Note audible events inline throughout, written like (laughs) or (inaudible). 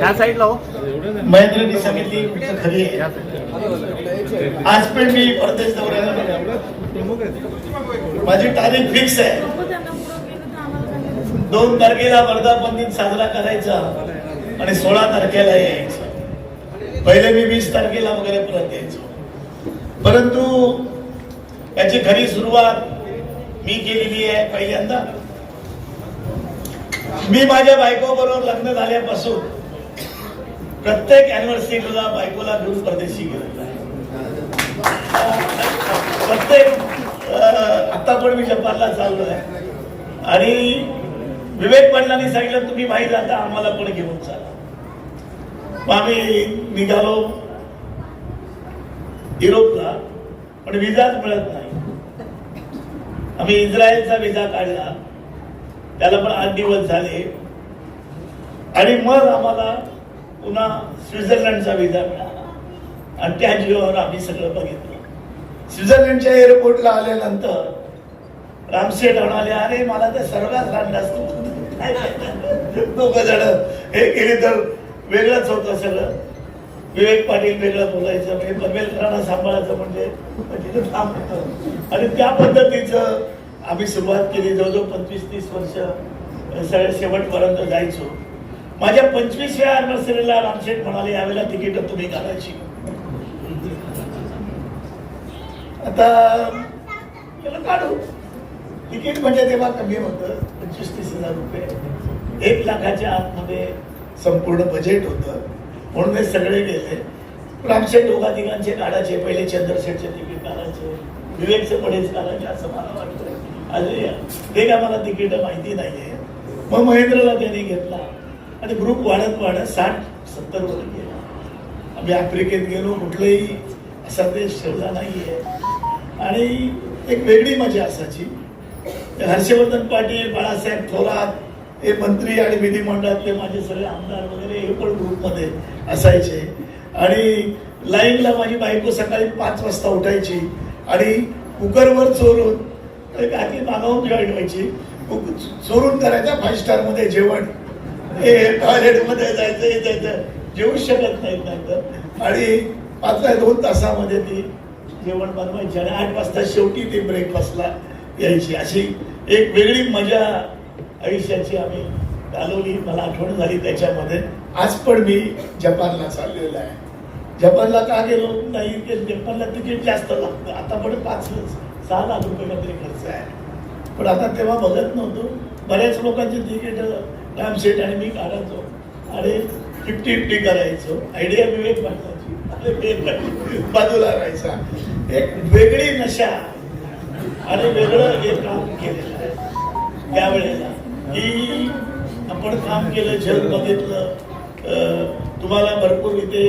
या साईडला हो. महेंद्रनी सांगितली खरी आहे. आज पण मी परदेश दौऱ्याला माझी तारीख फिक्स आहे. दोन तारखेला वर्धापन दिन साजरा करायचा आणि सोळा तारखेला यायचं. पहिले मी वीस तारखेला वगैरे परत यायचो. परंतु याची खरी सुरुवात मी केलेली आहे पहिल्यांदा. मी माझ्या बायको बरोबर लग्न झाल्यापासून प्रत्येक अॅनिव्हर्सरीला बायकोला घेऊन परदेशी गेलेलो आहे प्रत्येक आता पण मी जपानला चाललो आहे आणि विवेक पाटलांनी सांगितलं तुम्ही माहीत आता आम्हाला पण घेऊन चाला. मग आम्ही निघालो युरोपला पण विजाच मिळत नाही. आम्ही इस्रायलचा विजा काढला. त्याला पण आठ दिवस झाले. आणि मग आम्हाला पुन्हा स्वित्झर्लंडचा विजा मिळाला. आणि त्या जीवावर आम्ही सगळं बघितलं. स्वित्झर्लंडच्या एअरपोर्टला आल्यानंतर रामशेठ म्हणाले अरे मला तर सर्वात रांडास दोघ जण हे केली तर वेगळंच होतं सगळं. विवेक पाटील वेगळं बोलायचं म्हणजे सांभाळायचं म्हणजे, म्हणजे तिथं काम होतं. आणि त्या पद्धतीचं आम्ही सुरुवात केली जवळजवळ पंचवीस तीस वर्ष सगळ्या शेवटपर्यंत जायचो. माझ्या पंचवीसव्या अनिव्हर्सरीला रामशेठ म्हणाले यावेळेला तिकीट तुम्ही घालायची आता त्याला काढू. तिकीट म्हणजे तेव्हा कमी होतं पंचवीस तीस हजार रुपये. एक लाखाच्या आतमध्ये संपूर्ण बजेट होतं. म्हणून हे सगळे गेले. रामशेठ दोघा तिघांचे काढायचे. पहिले चंद्रशेठचे तिकीट काढायचे. विवेकचे पडेच काढायचे असं मला वाटतं अरे ते काय मला तिकीट माहिती नाहीये. मग महेंद्रला त्यांनी घेतला. आणि ग्रुप वाढत वाढत साठ सत्तर वर गेला. आम्ही आफ्रिकेत गेलो कुठलंही असा देश ठेवला नाहीये. आणि एक वेगळी मजा असायची. हर्षवर्धन पाटील बाळासाहेब थोरात हे मंत्री आणि विधिमंडळातले माझे सगळे आमदार वगैरे हे पण ग्रुपमध्ये असायचे. आणि लाईनला माझी बायको सकाळी पाच वाजता उठायची. आणि कुकरवर चोरून काकी मागवून जॉईन व्हायची चोरून करायचं फाईव्ह स्टारमध्ये जेवण. हे टॉयलेटमध्ये जायचं हे जायचं. जेवूच शकत नाहीत नाहीतर. आणि पाच दोन तासामध्ये ती जेवण बनवायची आणि आठ वाजता शेवटी ती ब्रेकफास्टला यायची. अशी एक वेगळी मजा आयुष्याची आम्ही घालवली. मला आठवण झाली त्याच्यामध्ये. आज पण मी जपानला चाललेलो आहे. जपानला का गेलो? नाही जपानला तिकीट जास्त लागतं. आता पण पाच सहा लाख रुपये काहीतरी खर्च आहे. पण आता तेव्हा बघत नव्हतो. बऱ्याच लोकांचे तिकीट रामशेठ आणि मी काढायचो. आणि फिफ्टी फिफ्टी करायचो. आयडिया विवेक वाटायची आणि बाजूला राहायचा. एक वेगळी नशा. आणि वेगळं हे काम केलेलं आहे. त्यावेळेला की आपण काम केलं जग बघितलं. तुम्हाला भरपूर इथे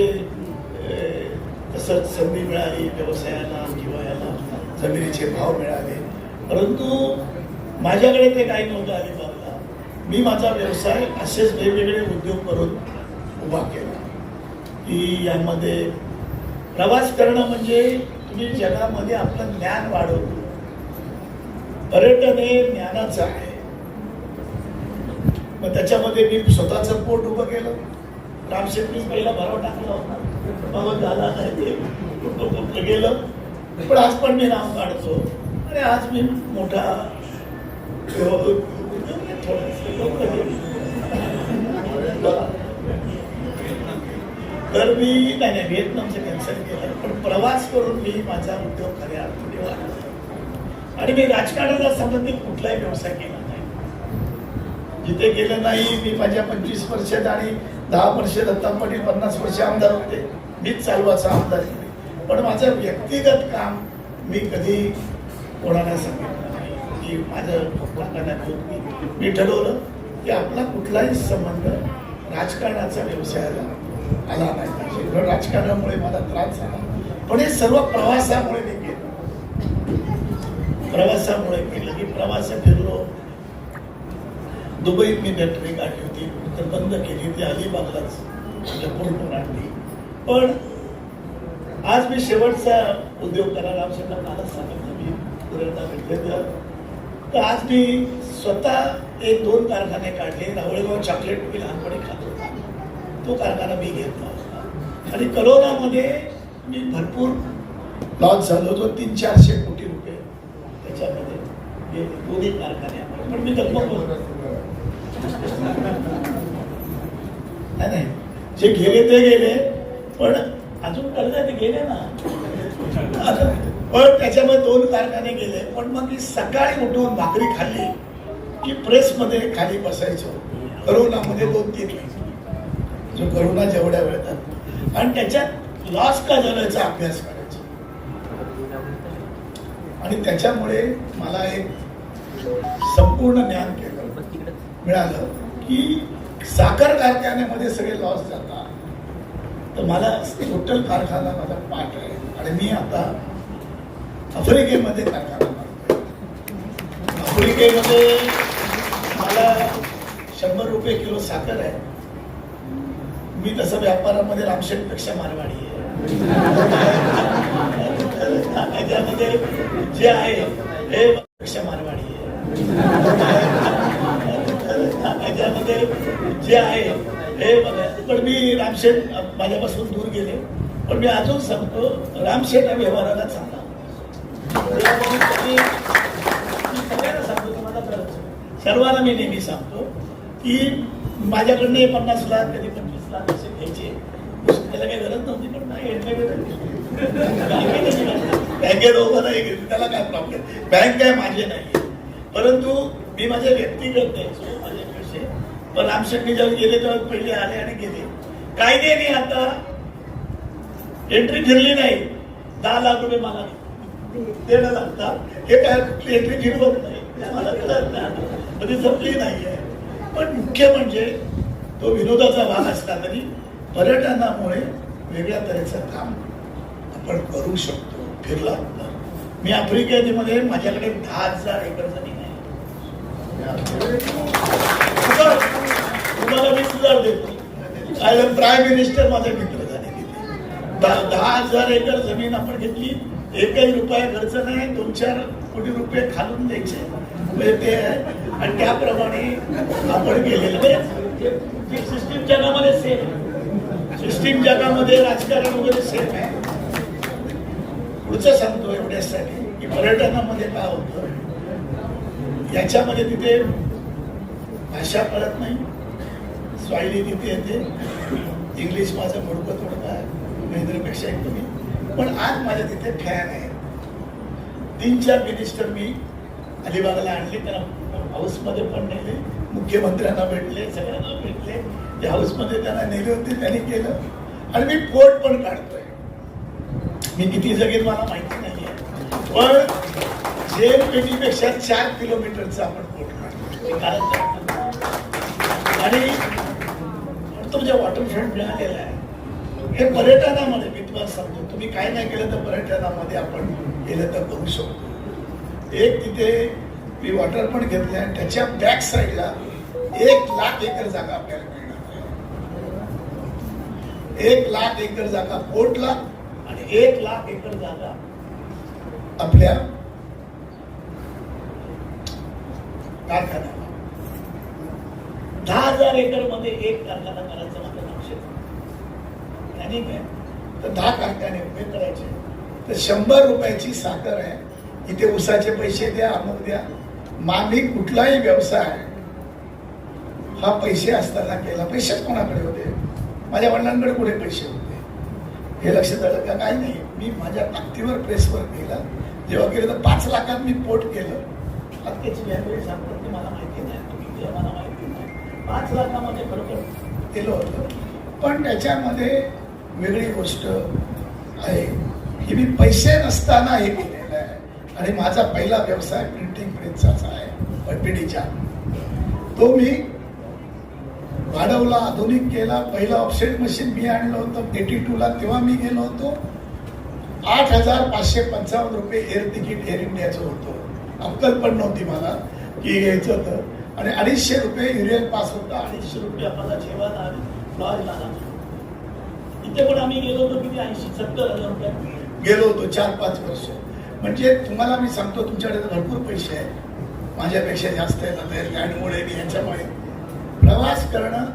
तसंच संधी मिळाली व्यवसायाला किंवा याला. जमिनीचे भाव मिळाले. परंतु माझ्याकडे ते काही नव्हतं अलिबागला. मी माझा व्यवसाय असेच वेगवेगळे उद्योग करून उभा केला. की यामध्ये प्रवास करणं म्हणजे तुम्ही जगामध्ये आपलं ज्ञान वाढवतो पर्यटन हे ज्ञानाचं आहे. मग त्याच्यामध्ये मी स्वतःचं पोट उभं केलं. रामशेट्टीच पहिला भराव टाकला होता. मग झाला नाही ते. गेलं. पण आज पण मी नाव काढतो. आणि आज मी मोठा तर मी नाही नाही व्हिएतनामचं कॅन्सल केलं. पण प्रवास करून मी माझा उद्योग खऱ्या अर्थाने वाढला आणि मी राजकारणाला संबंधित कुठलाही व्यवसाय केला नाही. जिथे गेलं नाही मी माझ्या पंचवीस वर्षात आणि दहा वर्ष दत्ता पाटील पन्नास वर्ष आमदार होते. मीच चालवाचा आमदार केले पण माझं व्यक्तिगत काम मी कधी कोणाला सांगितलं नाही. की माझं करण्यात नाही मी ठरवलं की आपला कुठलाही संबंध राजकारणाचा व्यवसायाला आला नाही पाहिजे. राजकारणामुळे मला त्रास झाला. पण हे सर्व प्रवासामुळे मी केलं. प्रवासामुळे केलं की प्रवासात फिरलो. दुबईत मी फॅक्टरी काढली होती. तर बंद केली. ती अलिबागलाच पोर्टून आणली. पण आज मी शेवटचा उद्योग करायला आमच्या कालच सांगितलं मी पुरेला भेटले तर आज मी स्वतः एक दोन कारखाने काढले. रावळेगाव चॉकलेट मी लहानपणी खात होता. तो कारखाना मी घेतला होता. आणि करोनामध्ये मी भरपूर लॉस झालो होतो. तीन चारशे कोटी रुपये त्याच्यामध्ये गेले दोन्ही कारखाने पण मी दगमग नाही. जे गेले ते गेले पण अजून कर्ज ते गेले ना. पण त्याच्यामध्ये दोन कारखाने गेले. पण मग मी सकाळी उठून भाकरी खाल्ली की प्रेसमध्ये खाली बसायचो. करोनामध्ये दोन तीन जो करोना जेवढ्या वेळात आणि त्याच्यात लॉस का झाल्याचा अभ्यास करायचा. आणि त्याच्यामुळे मला एक संपूर्ण ज्ञान केलं. मिळालं की साखर कारखान्यामध्ये सगळे लॉस जातात. तर मला टोटल कारखाना माझा पाठ आहे. आणि मी आता आफ्रिकेमध्ये कारखाना मारतोय आफ्रिकेमध्ये मला शंभर रुपये किलो साखर आहे. मी तसं व्यापारामध्ये रामशेठपेक्षा मारवाडी आहे. त्यामध्ये जे आहे हे पेक्षा मारवाडी आहे. त्यामध्ये जे आहे हे बघा. पण मी रामशेठ माझ्यापासून दूर गेले. पण मी अजून सांगतो रामशेठ हा व्यवहाराला चांगला सगळ्यांना सांगतो तुम्हाला कळलं. सर्वांना मी नेहमी सांगतो की माझ्याकडनं हे पन्नास लाख कधी पंचवीस लाख असे घ्यायचे त्याला काही गरज नव्हती पण नाही घेतलं बँकेत उभं नाही घेतली त्याला काय प्रॉब्लेम बँक काय माझे नाही. परंतु मी माझे व्यक्तिगत द्यायचो माझे पैसे. पण रामशेट्टी जेव्हा गेले तेव्हा पहिले आले आणि गेले. कायद्याने आता. एंट्री फिरली नाही. दहा लाख रुपये मला देणं लागतात हे काय कुठली एंट्री फिरवत नाही. मला कळत नाही कधी जमली नाहीये पण मुख्य म्हणजे तो विनोदाचा भाग असला तरी पर्यटनामुळे वेगळ्या तऱ्हेचं काम आपण करू शकतो. फिरला मी आफ्रिकेमध्ये माझ्याकडे दहा हजार एकर जमीन आहे. तुम्हाला मी सुधार देतो. आय एम प्राईम मिनिस्टर माझे मित्र झाले तिथे दहा हजार एकर जमीन आपण घेतली. एकही रुपया खर्च नाही. दोन चार कोटी रुपये खालून द्यायचे. म्हणजे ते आहे. आणि त्याप्रमाणे आपण गेलेलं सिस्टीम जगामध्ये सेम सिस्टीम जगामध्ये राजकारण वगैरे सेम आहे. पुढचं सांगतो एवढ्यासाठी की पर्यटनामध्ये काय होतं? याच्यामध्ये तिथे भाषा कळत नाही. स्वाहिली तिथे येते. इंग्लिश माझं मोडकं थोडं आहे. महेंद्रपेक्षा एक कमी पण आज माझ्या तिथे फॅन आहे. तीन चार मिनिस्टर मी अलिबागला आणले. त्यांना हाऊसमध्ये पण नेले. मुख्यमंत्र्यांना भेटले. सगळ्यांना भेटले. ते हाऊसमध्ये त्यांना नेले होते त्यांनी केलं. आणि मी पोट पण काढतोय. मी किती जगेल मला माहिती नाहीये. पण जेल पेटीपेक्षा चार किलोमीटरचं आपण पोट काढतो कारण आणि आणि तुमच्या वॉटरफ्रंट मिळालेला आहे हे पर्यटनामध्ये मी तुम्हाला सांगतो तुम्ही काय नाही केलं तर पर्यटनामध्ये आपण गेलं तर करू शकतो. एक तिथे मी वॉटर पण घेतले आणि त्याच्या बॅक साईडला एक लाख एकर जागा आपल्याला मिळणार आहे. एक लाख एकर जागा पोर्टला आणि एक लाख एकर जागा आपल्या कारखान्याला. दहा हजार एकरमध्ये एक कारखाना करायचं माझं लक्ष आहे. तर दहा कारखाने उभे करायचे. तर शंभर रुपयाची साखर आहे. इथे उसाचे पैसे द्या अमुक द्या. मागणी कुठलाही व्यवसाय हा पैसे असताना केला. पैसेच कोणाकडे होते? माझ्या वडिलांकडे कुठे पैसे होते? हे लक्षात आलं का? काही नाही. मी माझ्या ताकदीवर प्रेसवर केलं. जेव्हा केलं तर पाच लाखात मी पोट केलं. हक्केची व्यापारी सांगतो पाच लाखामध्ये बरोबर केलं होतं. पण त्याच्यामध्ये वेगळी गोष्ट आहे. की मी पैसे नसताना हे केलेलं आहे. आणि माझा पहिला व्यवसाय प्रिंटिंग प्रेसचाच आहे पीडीच्या तो मी वाढवला आधुनिक केला. पहिला ऑफसेट मशीन मी आणलं होतं एटी टूला तेव्हा मी गेलो होतो. आठ हजार पाचशे पंचावन्न रुपये एअर तिकीट एअर इंडियाचं होतं. अक्कल पण नव्हती मला की घ्यायचं होतं. आणि अडीचशे रुपये युरियल पास होता. अडीचशे रुपये आम्हाला जेवण आणि लॉजला इथे पण आम्ही गेलो होतो किती? ऐंशी सत्तर हजार रुपये. गेलो होतो चार पाच वर्ष. म्हणजे तुम्हाला मी सांगतो तुमच्याकडे तर भरपूर पैसे आहेत. माझ्यापेक्षा जास्त आहेत आता लँडमुळे यांच्यामुळे. प्रवास करणं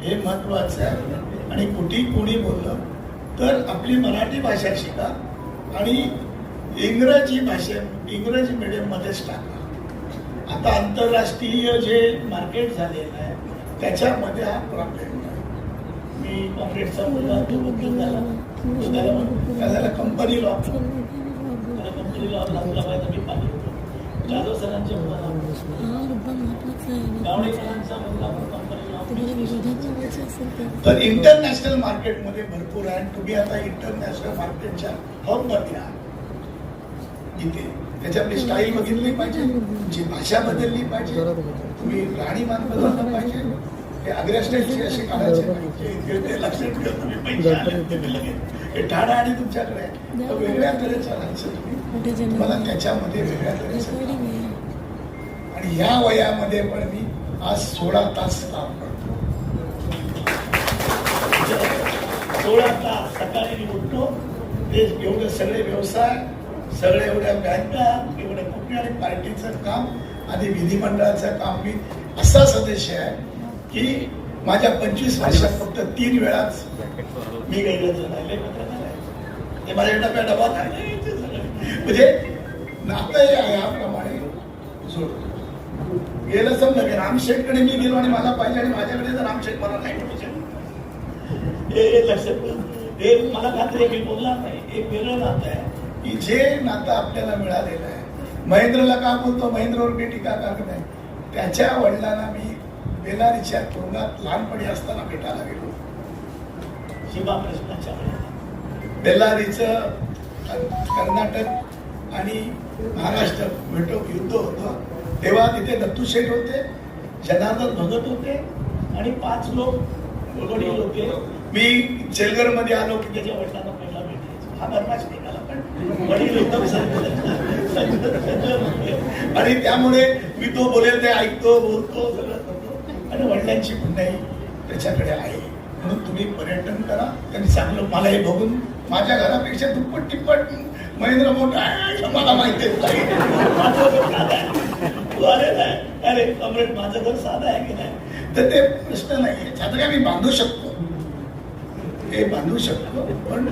हे महत्वाचं आहे. आणि कुठे कोणी बोललं तर आपली मराठी भाषा शिका. आणि इंग्रजी भाषे इंग्रजी मीडियममध्येच टाका. आता आंतरराष्ट्रीय जे मार्केट झालेलं आहे त्याच्यामध्ये हा प्रॉब्लेम मी कॉम्रेडचा मुलगा तो बदल झाला. तो त्याला म्हण- त्याला कंपनी लॉ त्याला कंपनी लॉ लागला पाहिजे मी पाहिजे होतो. जाधव सरांचे मुलाला गावडे सरांचा मुलगा कंपनी तर इंटरनॅशनल मार्केटमध्ये भरपूर आहे. आणि तुम्ही आता इंटरनॅशनल मार्केटच्या हबमध्ये आहात. इथे त्याच्यातली स्टाईल बघितली पाहिजे. तुमची भाषा बदलली पाहिजे. तुम्ही राहणीमान बदललं पाहिजे. हे आग्रा स्टाईलचे असे काढायचे. जे ते लक्षात ठेवा तुम्ही. पैसे हे ठाणा आणि तुमच्याकडे. वेगळ्या तऱ्हेचं राहायचं तुम्ही. तुम्हाला त्याच्यामध्ये वेगळ्या तऱ्हेचं आणि ह्या वयामध्ये पण मी आज सोळा तास काम करतो. सोळा तास. सकाळी मी उठतो. ते एवढे सगळे व्यवसाय. सगळे एवढ्या बँका एवढ्या कुठे आणि पार्टीचं काम आणि विधिमंडळाचं काम. मी असा सदस्य आहे की माझ्या पंचवीस वर्षात फक्त तीन वेळाच मी गैरहजर राहिले ते माझ्या डब्या डबा खायला म्हणजे नातं हे आहे याप्रमाणे. जोडतो गेलं समजा की रामशेठकडे मी गेलो आणि मला पाहिजे आणि माझ्याकडे जर रामशेठ मला नाही म्हणू हे लक्षात हे मला खात्री मी बोलणार नाही. एक वेगळं नातं आहे. की जे नातं आपल्याला मिळालेलं आहे. महेंद्रला का बोलतो? महेंद्रवर टीका करत नाही? त्याच्या वडिलांना मी बेलारीच्या तुरुंगात लहानपणी असताना भेटायला गेलो. शिवा प्रश्नाच्या वेळेला बेल्लारीचं कर्नाटक आणि महाराष्ट्र भेटो युद्ध होतं. तेव्हा तिथे दत्तू शेठ होते जनार्दन भगत होते आणि पाच लोक होते. मी चेलगरमध्ये आलो की त्याच्या वडिलांना पहिला भेटायचो. हा बदमाश निघाला (laughs) आणि त्यामुळे मी तो बोलेल ते ऐकतो बोलतो सगळं आणि वडिलांची पुण्याही त्याच्याकडे आहे. म्हणून तुम्ही पर्यटन करा. त्यांनी चांगलं मला हे बघून माझ्या घरापेक्षा दुप्पट तिप्पट महेंद्र मोठा आहे मला माहिती अरे कॉम्रेड माझं घर साधं आहे की नाही? तर ते प्रश्न नाहीये छात्र मी बांधू शकतो? हे बांधू शकतो पण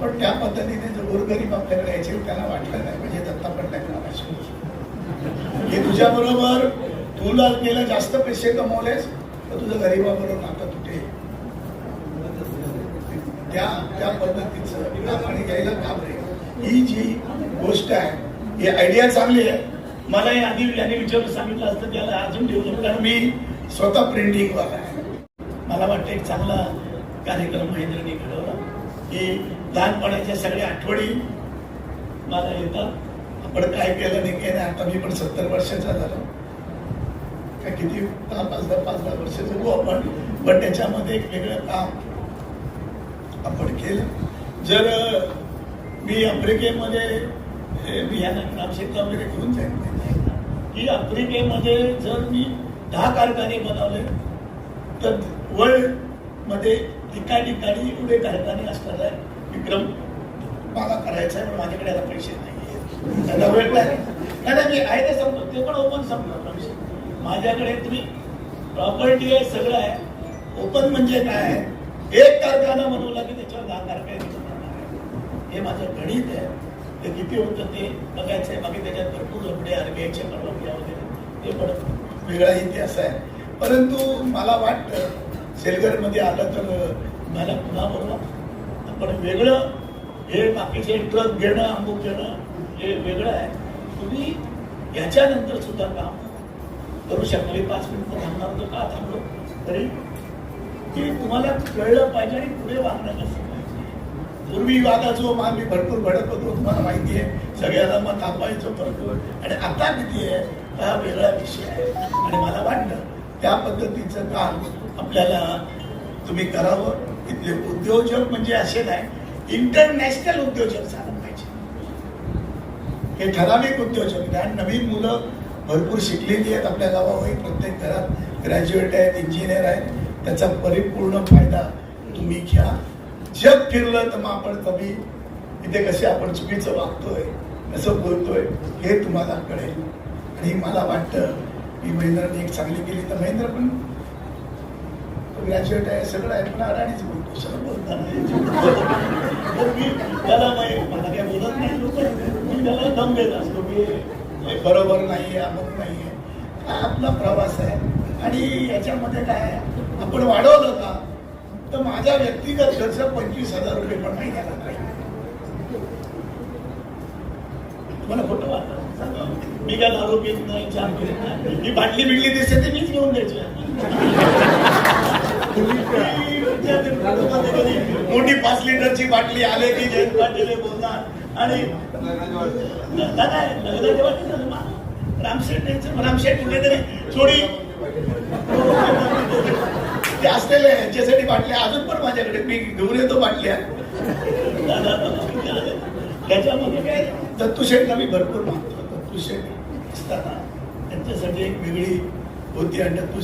पण त्या पद्धतीने जर गोरगरीब आपल्याकडे यायचे त्यांना वाटलं नाही. म्हणजे दत्ता पडल्याकडे हे तुझ्या बरोबर तुला गेलं जास्त पैसे कमवलेस तर तुझं गरीबाबरोबर नातं तुटे. त्या त्या पद्धतीचं आणि घ्यायला घाबरे ही जी गोष्ट आहे ही आयडिया चांगली आहे. मला हे आधी याने विचारून सांगितलं असतं त्याला अजून डेव्हलप कारण मी स्वतः प्रिंटिंग वाला आहे. मला वाटतं एक चांगला कार्यक्रम महेंद्रने घडवला की लहानपणाच्या सगळ्या आठवणी मला येतात. आपण काय केलं नाही केलं आता मी पण सत्तर वर्षाचा झालो. काय किती दहा पाच दहा पाच दहा वर्ष जगू आपण. पण त्याच्यामध्ये एक वेगळं काम आपण केलं. जर मी आफ्रिकेमध्ये हे, मी ह्या नामशेतला वगैरे घेऊन जाईल? की आफ्रिकेमध्ये जर मी दहा कारखाने बनवले तर वर्ल्डमध्ये ठिकाणी ठिकाणी एवढे कारखाने असणार आहे विक्रम मला करायचा आहे पण माझ्याकडे आता पैसे नाही त्यांना नाही. नाही, मी आहे ते सांगतो ते पण ओपन समजा माझ्याकडे तुम्ही प्रॉपर्टी आहे सगळं आहे. ओपन म्हणजे काय आहे? एक कारखाना बनवला की त्याच्यावर दहा कारखाने हे माझं गणित आहे. ते किती होतं ते बघायचं आहे. बाकी त्याच्यात भरपूर झोपडे आरबीआयचे परवानग्या वगैरे ते पण वेगळा इतिहास आहे. परंतु मला वाटतं सेलगरमध्ये आलं तर मला पुन्हा बोलवा. पण वेगळं हे बाकीचे ट्रक घेणं अमुक घेणं हे वेगळं आहे. तुम्ही याच्यानंतर सुद्धा काम करू शकता मी पाच मिनिटं थांबणार तर का थांबलो? तरी ते तुम्हाला कळलं पाहिजे आणि पुढे वागणं कसं पाहिजे पूर्वी वागायचो मग आम्ही भरपूर भडक होतो तुम्हाला माहिती आहे. सगळ्यांना मग थांबायचो भरपूर आणि आता किती आहे? हा वेगळा विषय आहे. आणि मला वाटलं त्या पद्धतीचं काम आपल्याला तुम्ही करावं. इथले उद्योजक म्हणजे असे नाही इंटरनॅशनल उद्योजक झालं पाहिजे. हे ठराविक उद्योजक नाही नवीन मुलं भरपूर शिकलेली आहेत आपल्या गावामध्ये. प्रत्येक घरात ग्रॅज्युएट आहेत इंजिनियर आहेत. त्याचा परिपूर्ण फायदा तुम्ही घ्या. जग फिरलं तर मग आपण कमी इथे कसे आपण चुकीचं वागतोय कसं बोलतोय हे तुम्हाला कळेल. आणि मला वाटतं की महेंद्रने एक चांगली केली तर महेंद्र पण ग्रॅज्युएट आहे सगळं आहे. पण अडाणीच बोलतो सगळं बोलताना तर मी त्याला माहिती मला काय बोलत नाही लोक. मी त्याला दम देत असतो की बरोबर नाही आहे अमुक नाही आहे हा आपला प्रवास आहे. आणि याच्यामध्ये काय आपण वाढवलं का तर माझा व्यक्तिगत खर्च पंचवीस हजार रुपये पण नाही झाला. पाहिजे तुम्हाला खोटं मी काय दारू पीत नाही चार घेत नाही. ही बाटली बिडली दिसते ते मीच घेऊन द्यायची. मोठी पाच लिटरची बाटली आले की जयंत पाटील बोलणार. आणि लग्नाच्या बाटली रामशेठ यांचं- रामशेठ कुठेतरी थोडी ते असलेले यांच्यासाठी बाटल्या अजून पण माझ्याकडे. मी घेऊन येतो बाटल्या दादा त्याच्यामध्ये काय? दत्तूशेठला मी भरपूर मानतो दत्तूशेठ असताना त्यांच्यासाठी एक वेगळी होती आणि दत्तू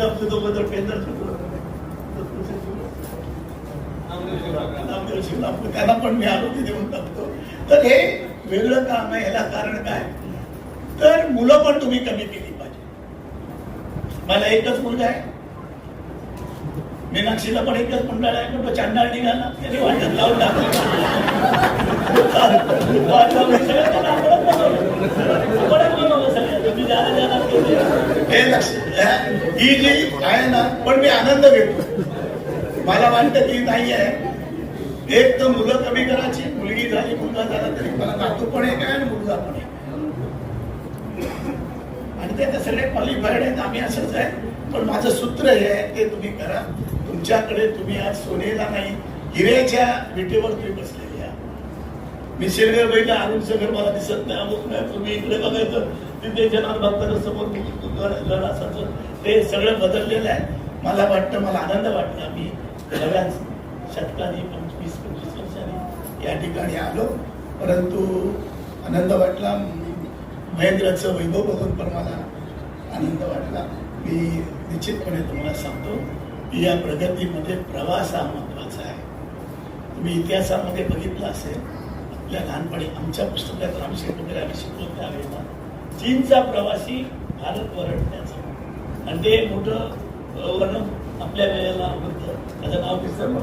शेठची एक बाळू कुठे गेला केंद्र दत्तू शेठ पण मी आरोग्य देऊन टाकतो तर हे वेगळं काम आहे ह्याला कारण काय तर मुलं पण तुम्ही कमी केली पाहिजे मला एकच मुलगा आहे मीनाक्षीला पण एकच मंडळ आहे पण तो चांडाळ निघाला त्याने वाटत लावून टाकलं हे? लक्ष ही जी आहे ना पण मी आनंद घेतो. मला वाटतं की नाही आहे एक तर मुलं कमी करायची मुलगी झाली मुलगा झाला तरी मला नातू पण एक आहे आणि मुलगा पण एक. आणि ते तर सगळे क्वालिफाईड आहेत आम्ही असंच आहे. पण माझं सूत्र हे आहे ते तुम्ही करा. तुमच्याकडे तुम्ही आज सोनेला नाही हिरेच्या विटेवर तुम्ही बसलेले आहात. मी शेरगर बघितलं अरुणचं घर मला दिसत नाही अमुक नाही तुम्ही इकडे बघायचं. तिथे जनार भक्ताच्या समोर गड असायचं. ते सगळं बदललेलं आहे. मला वाटतं मला आनंद वाटला. मी नव्या शतकाने पंचवीस पंचवीस वर्षांनी या ठिकाणी आलो. परंतु आनंद वाटला. महेंद्राचं वैभव बघून पण मला आनंद वाटला. मी निश्चितपणे तुम्हाला सांगतो की या प्रगतीमध्ये प्रवास हा महत्त्वाचा आहे. तुम्ही इतिहासामध्ये बघितलं असेल आपल्या लहानपणी आमच्या पुस्तकात रामशेठ वगैरे आम्ही शिकलो त्यावेळेला चीनचा प्रवासी भारत परतण्याचा. आणि ते मोठं वर्णन आपल्या वेळेला होतं. त्याचं नाव विसरलं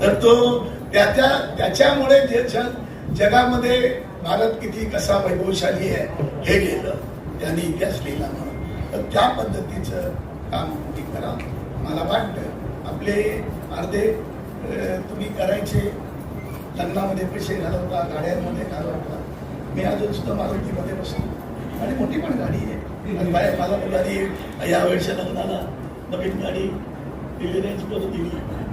तर तर तो त्याच्या त्याच्यामुळे जे जग जगामध्ये भारत किती कसा वैभवशाली आहे हे गेलं. त्यांनी इतिहास लिहिला म्हणून. तर त्या पद्धतीचं काम तुम्ही करा. मला वाटतं आपले अर्धे तुम्ही करायचे लग्नामध्ये पैसे घालवता गाड्यांमध्ये घालवता मी अजून सुद्धा मारुतीमध्ये बसतो आणि मोठी पण गाडी आहे. आणि बाहेर मला मुलांनी या वेळच्या लग्नाला नवीन गाडी दिली करून दिली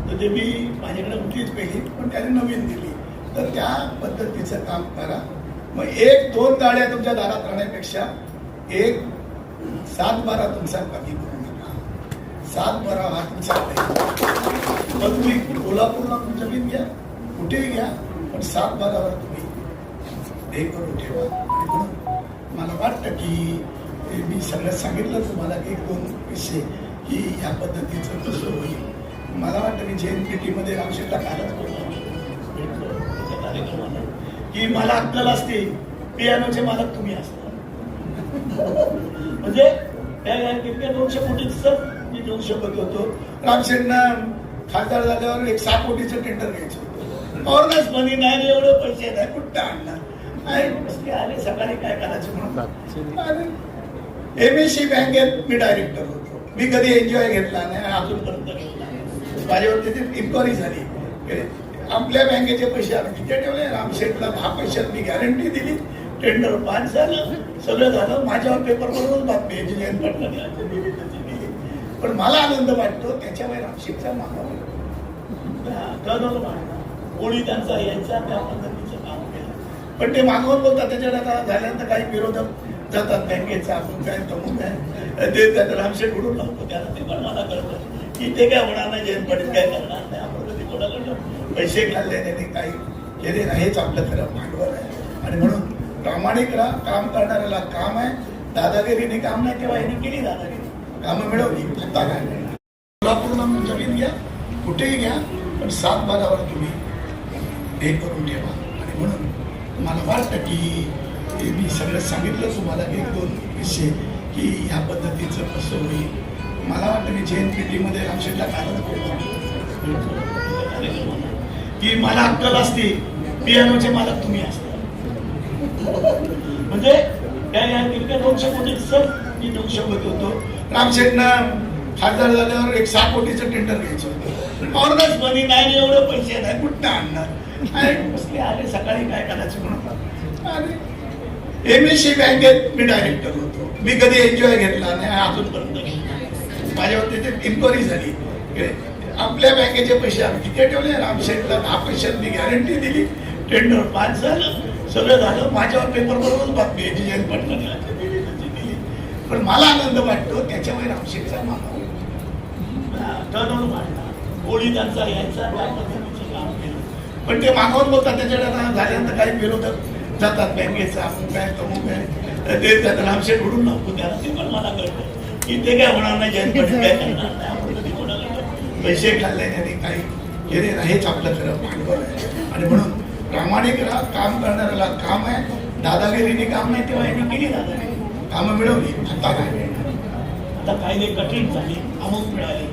तर ते मी माझ्याकडे होतीच पहिली पण त्याने नवीन दिली. तर त्या पद्धतीचं काम करा. मग एक दोन गाड्या तुमच्या दारात राहण्यापेक्षा एक सात बारा तुमचा कमी करू नका. सात बारा हा तुमचा मग तुम्ही कोल्हापूरला पण घ्या. कुठेही घ्या पण सात भागावर तुम्ही हे करून ठेवा. म्हणून मला वाटतं की मी सगळ्यात सांगितलं तुम्हाला की एक दोन विषय की या पद्धतीचं कसं होईल. मला वाटतं की जैन पेटीमध्ये रामशेठला कालच बोललो भेटलो की मला अक्कल असते. पियानोचे मालक तुम्ही असता. म्हणजे त्या दोनशे कोटीचं मी दोनशे शकत होतो. रामशेठना खासदार झाल्यावर एक सहा कोटीचं टेंडर घ्यायचं. ऑर्गस मनी नाही एवढे पैसे नाही कुठं आणणार? नाही, आले सकाळी काय करायचं म्हणून? एम एस सी बँकेत मी डायरेक्टर होतो. मी कधी एन्जॉय घेतला नाही अजूनपर्यंत घेतला माझ्यावरती इन्क्वायरी झाली. आपल्या बँकेचे पैसे आम्ही तिथे ठेवले रामशेठला दहा पैशात मी गॅरंटी दिली. टेंडर पास झालं सगळं झालं. माझ्यावर पेपर बरोबर बातमी याची जयंत पाटलांनी दिली पण मला आनंद वाटतो त्याच्यामुळे रामशेठचा मागा कळलं मागणं कोणी त्यांचा यायचा त्या पद्धतीचं काम केलं. पण ते मागवत बोलतात त्याच्यात आता झाल्यानंतर काही विरोधक जातात बँकेचा आपण काय तमून काय ते त्यात रामशेठ उडून लावतो त्याला. ते पण मला कळतं की ते काय होणार नाही जयंत पडित काय करणार नाही आपण कधी कोणाकडनं पैसे खाल्ले त्याने काही केले नाही. हेच आपलं खरं भांडवल आहे. आणि म्हणून प्रामाणिक राहा काम करणाऱ्याला काम आहे. दादागिरीने काम नाही तेव्हा यांनी केली दादागिरी. कामं मिळवली. आता काय? जमीन घ्या कुठेही घ्या पण सात बारावर तुम्ही हे करून ठेवा. आणि म्हणून मला वाटतं की ते मी सगळं सांगितलं तुम्हाला एक दोन विषय की ह्या पद्धतीचं कसं होईल. मला वाटतं मी जे एन पी टीमध्ये रामशेठला कारण की मला अक्कल असते. पियानोचे मालक तुम्ही असता. म्हणजे त्या या तिरक्या दोनशे मी दोनशे कोटी होतो. रामशेठनं खासदार झाल्यावर एक सहा कोटीचं टेंडर घ्यायचं होतं. ऑर्डर्स बनी नाही एवढं पैसे नाही. कुठं आणणार? आणि बसले आले सकाळी काय करायचं म्हणून आणि एम एस सी बँकेत मी डायरेक्टर होतो. मी कधी एन्जॉय घेतला नाही अजूनपर्यंत माझ्यावरती ते माझ्यावर तिथे इन्क्वायरी झाली. आपल्या बँकेचे पैसे आम्ही तिथे ठेवले रामशेठला दहा पैशात मी गॅरंटी दिली. टेंडर पास झालं सगळं झालं. माझ्यावर पेपर बरोबर बातमी याची जयंत पाटलांनी दिली. पण मला आनंद वाटतो त्याच्यामुळे रामशेठचा मानव. टर्न वाढला. गोळी त्यांचा यायचा त्या पद्धतीचं काम केलं पण ते मागवत बोलतात त्याच्याकडे झाल्यानंतर काही तर जातात. बँकेचं आपण आहे तमुक आहे ते त्यात रामशेठ उडून नको त्याला. ते पण मला कळतं की ते काय होणार नाही ज्यांनी काय करणार नाही आपण कधी कोणाला पैसे खाल्ले आणि काही केले नाही. हेच आपलं खरं भांडवल आहे. आणि म्हणून प्रामाणिक राहा काम करणाऱ्याला काम आहे. दादागिरीने काम नाही तेव्हा यांनी केली दादागिरी. कामं मिळवली. आता काय? मिळणार आता कायदे कठीण झाली अमुक मिळाली.